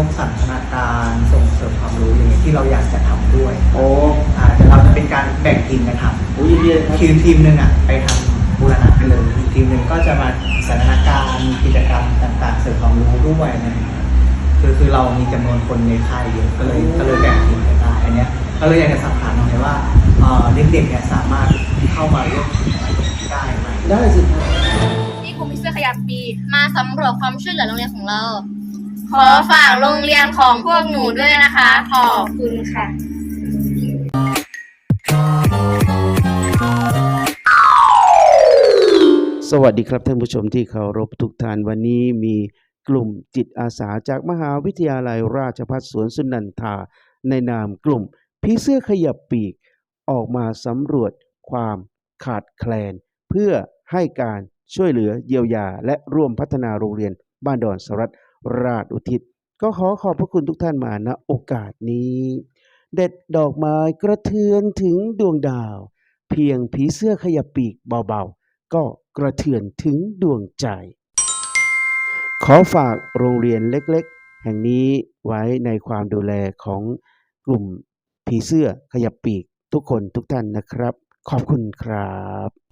วกสันทนาการส่งเสริมความรู้อย่างเงี้ยที่เราอยากจะทำด้วยโอ้อ่าแต่เราจะเป็นการแบ่งทีมกันทำโหยินดีเลยครับทีมทีมหนึ่งอะไปทำบูรณะไปเลยอีกทีมหนึ่งก็จะมาสันทนาการกิจกรรมต่างๆ เสริมความรู้ด้วยอะไรอย่างเงี้ยคือคือเรามีจำนวนคนในค่ายเยอะก็เลยก็เลยแบ่งทีมกันได้อันเนี้ยก็เลยอยากจะสอบถามหน่อยว่าเอ่อเด็กๆเนี่ยสามารถเข้ามาร่วมกิจกรรมได้ไหม ได้สิครับ ที่กลุ่มพิเศษขยับปี มาสำรวจความช่วยเหลือโรงเรียนของเรา ขอฝากโรงเรียนของพวกหนูด้วยนะคะ ขอบคุณค่ะ สวัสดีครับท่านผู้ชมที่เคารพทุกท่านวันนี้มีกลุ่มจิตอาสาจากมหาวิทยาลัยราชภัฏสวนสุนันทา ในนามกลุ่มพี่เสื้อขยับปีก ออกมาสำรวจความขาดแคลน เพื่อให้การช่วยเหลือเยียวยา และร่วมพัฒนาโรงเรียนบ้านดอนสรัต ราชอุทิศ ก็ขอขอบพระคุณทุกท่านมาณโอกาสนี้ เด็ดดอกไม้กระเทือนถึงดวงดาว เพียงผีเสื้อขยับปีกเบาๆ ก็กระเทือนถึงดวงใจ ขอฝากโรงเรียนเล็กๆ แห่งนี้ไว้ในความดูแลของกลุ่มผีเสื้อขยับปีกทุกคนทุกท่านนะครับ ขอบคุณครับ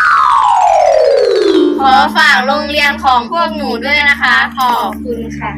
ขอฝากโรงเรียนของพวกหนูด้วยนะคะ ขอบคุณค่ะ